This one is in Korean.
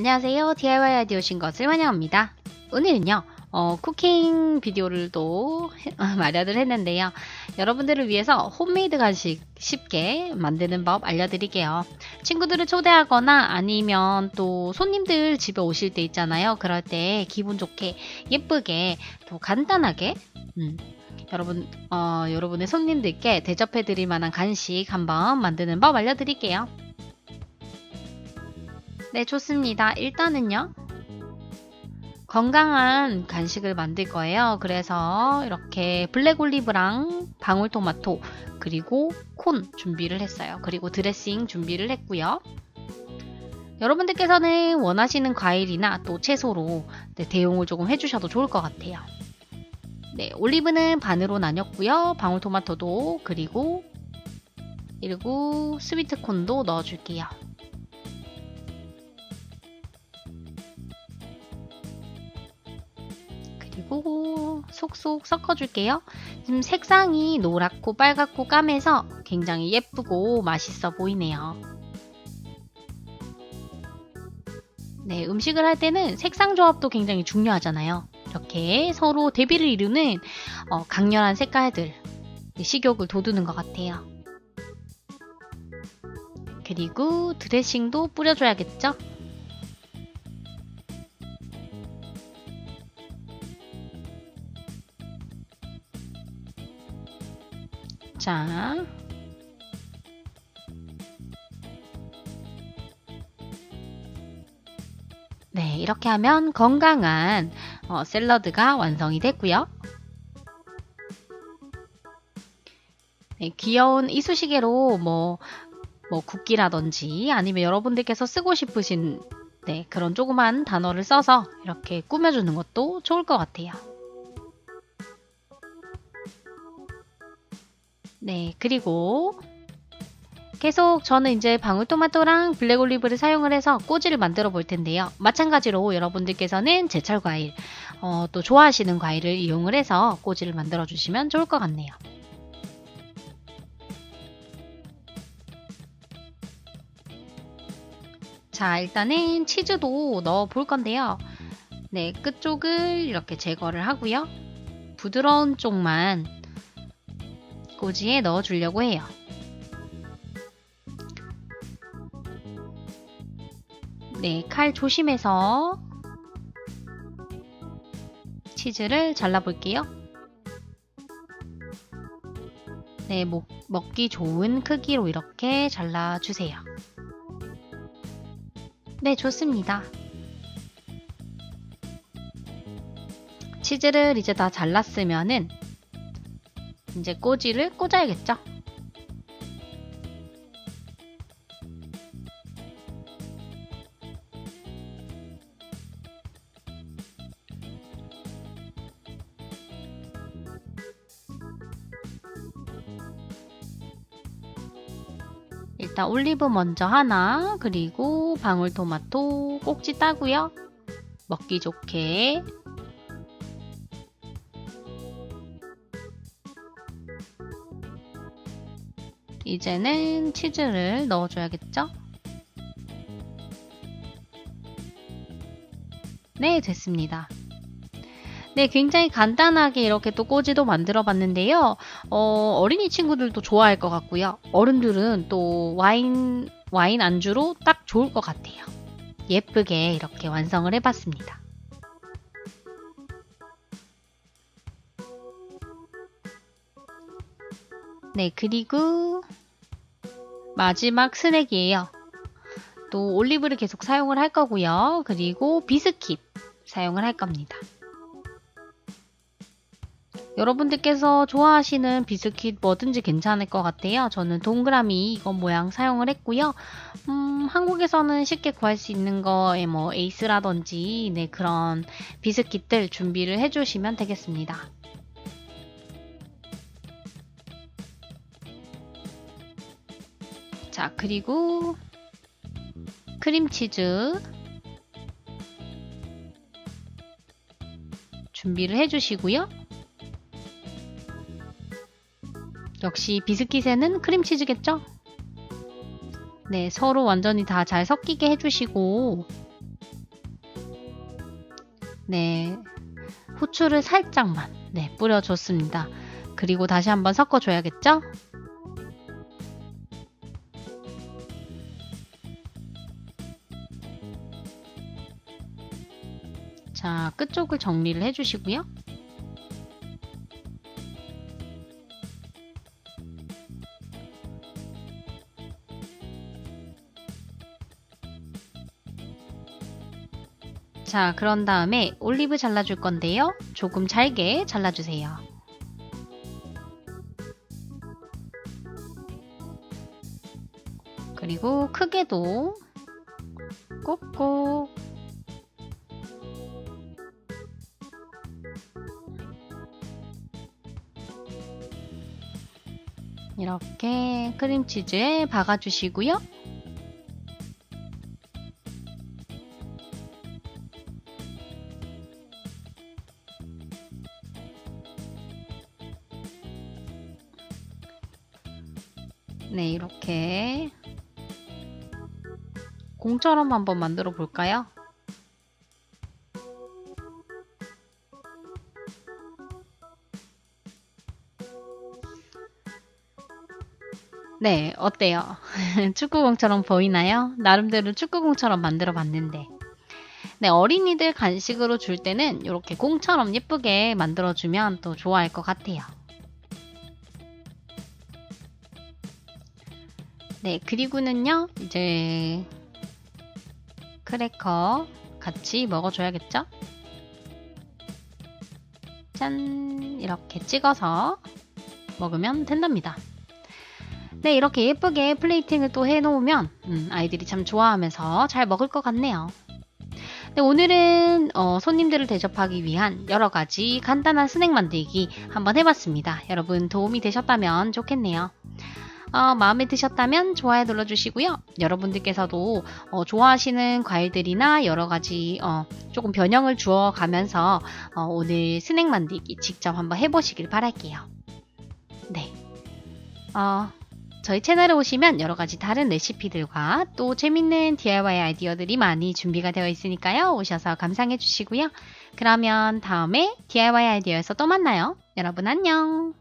안녕하세요. DIY 아이디 오신 것을 환영합니다. 오늘은요, 어, 쿠킹 비디오를 또 해- 마련을 했는데요. 여러분들을 위해서 홈메이드 간식 쉽게 만드는 법 알려드릴게요. 친구들을 초대하거나 아니면 또 손님들 집에 오실 때 있잖아요. 그럴 때 기분 좋게 예쁘게 또 간단하게 음, 여러분 어, 여러분의 손님들께 대접해드릴 만한 간식 한번 만드는 법 알려드릴게요. 네, 좋습니다. 일단은요. 건강한 간식을 만들 거예요. 그래서 이렇게 블랙 올리브랑 방울토마토 그리고 콘 준비를 했어요. 그리고 드레싱 준비를 했고요. 여러분들께서는 원하시는 과일이나 또 채소로 네, 대용을 조금 해주셔도 좋을 것 같아요. 네, 올리브는 반으로 나눴고요. 방울토마토도 그리고 그리고 스위트콘도 넣어줄게요. 속속 섞어줄게요. 지금 색상이 노랗고 빨갛고 까매서 굉장히 예쁘고 맛있어 보이네요. 네, 음식을 할 때는 색상 조합도 굉장히 중요하잖아요. 이렇게 서로 대비를 이루는 어, 강렬한 색깔들 식욕을 돋우는 것 같아요. 그리고 드레싱도 뿌려줘야겠죠? 자. 네, 이렇게 하면 건강한 어, 샐러드가 완성이 됐고요. 네, 귀여운 이쑤시개로 뭐, 뭐 국기라든지 아니면 여러분들께서 쓰고 싶으신 네, 그런 조그만 단어를 써서 이렇게 꾸며주는 것도 좋을 것 같아요. 네, 그리고 계속 저는 이제 방울토마토랑 블랙올리브를 사용을 해서 꼬지를 만들어 볼 텐데요. 마찬가지로 여러분들께서는 제철 과일, 어, 또 좋아하시는 과일을 이용을 해서 꼬지를 만들어 주시면 좋을 것 같네요. 자, 일단은 치즈도 넣어 볼 건데요. 네, 끝쪽을 이렇게 제거를 하고요. 부드러운 쪽만 꼬지에 넣어 주려고 해요. 네, 칼 조심해서 치즈를 잘라 볼게요. 네, 먹, 먹기 좋은 크기로 이렇게 잘라 주세요. 네, 좋습니다. 치즈를 이제 다 잘랐으면은 이제 꼬지를 꽂아야겠죠? 일단 올리브 먼저 하나, 그리고 방울토마토 꼭지 따고요. 먹기 좋게 이제는 치즈를 넣어줘야겠죠? 네, 됐습니다. 네, 굉장히 간단하게 이렇게 또 꼬지도 만들어 봤는데요. 어, 어린이 친구들도 좋아할 것 같고요. 어른들은 또 와인, 와인 안주로 딱 좋을 것 같아요. 예쁘게 이렇게 완성을 해봤습니다. 네, 그리고 마지막 스낵이에요. 또 올리브를 계속 사용을 할 거고요. 그리고 비스킷 사용을 할 겁니다. 여러분들께서 좋아하시는 비스킷 뭐든지 괜찮을 것 같아요. 저는 동그라미 이건 모양 사용을 했고요. 음, 한국에서는 쉽게 구할 수 있는 거에 뭐 에이스라든지 네, 그런 비스킷들 준비를 해주시면 되겠습니다. 자, 그리고 크림치즈 준비를 해주시고요. 역시 비스킷에는 크림치즈겠죠? 네, 서로 완전히 다 잘 섞이게 해주시고 네, 후추를 살짝만 네, 뿌려줬습니다. 그리고 다시 한번 섞어줘야겠죠? 자, 끝쪽을 정리를 해주시고요. 자, 그런 다음에 올리브 잘라줄 건데요. 조금 잘게 잘라주세요. 그리고 크게도 꼭꼭 이렇게 크림치즈에 박아주시고요. 네, 이렇게 공처럼 한번 만들어 볼까요? 네, 어때요? 축구공처럼 보이나요? 나름대로 축구공처럼 만들어 봤는데. 네, 어린이들 간식으로 줄 때는 이렇게 공처럼 예쁘게 만들어주면 또 좋아할 것 같아요. 네, 그리고는요, 이제 크래커 같이 먹어줘야겠죠? 짠! 이렇게 찍어서 먹으면 된답니다. 네, 이렇게 예쁘게 플레이팅을 또 해놓으면 음, 아이들이 참 좋아하면서 잘 먹을 것 같네요. 네, 오늘은 어, 손님들을 대접하기 위한 여러 가지 간단한 스낵 만들기 한번 해봤습니다. 여러분 도움이 되셨다면 좋겠네요. 어, 마음에 드셨다면 좋아요 눌러주시고요. 여러분들께서도 어, 좋아하시는 과일들이나 여러 가지 어, 조금 변형을 주어 가면서 어, 오늘 스낵 만들기 직접 한번 해보시길 바랄게요. 네. 어, 저희 채널에 오시면 여러 가지 다른 레시피들과 또 재밌는 DIY 아이디어들이 많이 준비가 되어 있으니까요. 오셔서 감상해 주시고요. 그러면 다음에 DIY 아이디어에서 또 만나요. 여러분 안녕!